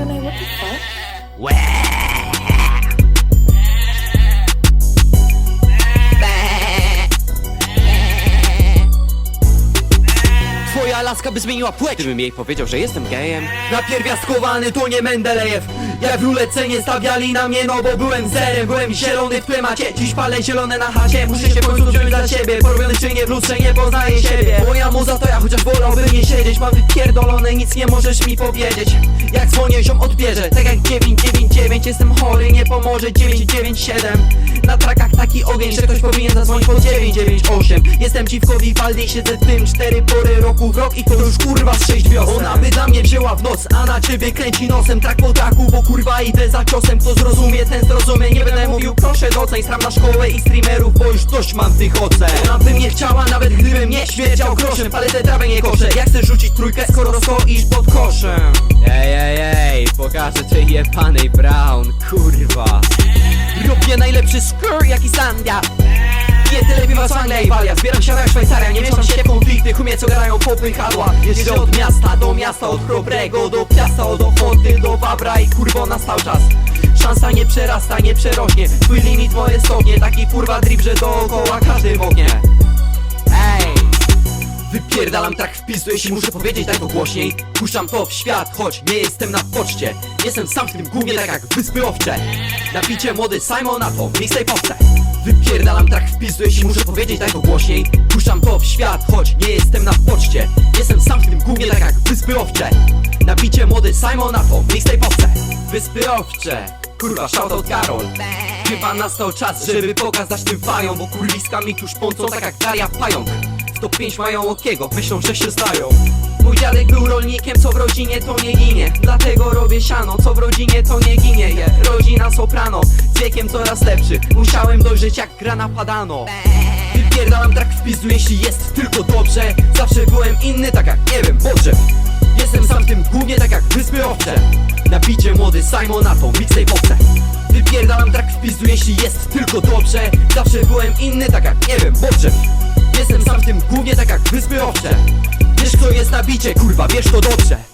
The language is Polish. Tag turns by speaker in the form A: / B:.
A: Sunay, what the fuck?
B: Twoja laska by zmieniła płeć. Gdybym jej powiedział, że jestem gejem. Napierwiastkowany to nie Mendelejew. Jak w ulecenie stawiali na mnie, no bo byłem zerem. Byłem zielony w temacie, dziś palę zielone na chacie Muszę się w końcu wziąć za siebie. Porobiony czy nie w lustrze, nie poznaję siebie. Moja muza to ja, chociaż wolałbym nie siedzieć. Mam wypierdolone, nic nie możesz mi powiedzieć. Jak dzwonię, ziom odbierze. Tak jak 999, jestem chory, nie pomoże 997 Na trakach taki ogień, że ktoś powinien zadzwonić po 998 Jestem dziwko Vivaldi, siedzę w tym cztery pory roku w rok I to już kurwa z sześć wiosen Ona by dla mnie wzięła w noc, a na ciebie kręci nosem. Trak po traku, bo kurwa idę za ciosem. Kto zrozumie, ten zrozumie Nie będę mówił. Proszę doceń Stram na szkołę i streamerów, bo już dość mam tych ocen Ona by mnie chciała, nawet gdybym nie śmierdział groszem. Paletę trawę nie koszę, jak chcesz rzucić trójkę Skoro stoisz pod koszem? Ej, ej, ej, pokażę tej jebanej Brown, kurwa. Robię najlepszy skr, jak Islandia nie tyle piwa Anglia i Walia. Zbieram się jak Szwajcaria, nie mieszam się w konflikty. Chumie co gadają popychadła Jeżdżę od miasta do miasta, od Chrobrego do Piasta Od Ochoty do Wabra i kurwo nastał czas. Szansa nie przerasta, nie przerośnie. Twój limit moje stopnie. Taki kurwa drip, że dookoła każdy mognie Ej! Wypierdalam trak w pizdu, jeśli muszę powiedzieć tak to głośniej. Puszczam to w świat, choć nie jestem na poczcie. Jestem sam w tym głównie tak jak wyspy owcze Napicie młody Simona to mixtape'owce Wypierdalam trak w pizdu, jeśli muszę powiedzieć tak głośniej. Puszczam to w świat, choć nie jestem na poczcie. Jestem sam w tym głównie tak jak wyspy owcze. Napicie młody Simona to mixtape'owce Wyspy owcze Kurwa, shoutout Karol. Chyba nastał czas, żeby pokazać tym fajom Bo kurwiska mi tu szpącą tak jak Daria Pająk. W top 5 mają okiego, myślą, że się znają rodzinie to nie ginie. Dlatego robię siano, co w rodzinie to nie ginie. Je Rodzina soprano, z wiekiem coraz lepszy. Musiałem dojrzeć jak grana padano. Wypierdalam trak w pizdu, jeśli jest tylko dobrze. Zawsze byłem inny, tak jak, nie wiem, Bodrzew Jestem sam tym głównie tak jak wyspy owcze Nabicie młody Simona to mixtape'owce Wypierdalam trak w pizdu, jeśli jest tylko dobrze. Zawsze byłem inny, tak jak, nie wiem, Bodrzew Jestem sam tym głównie tak jak wyspy owcze Wiesz kto jest nabicie, kurwa, wiesz to dobrze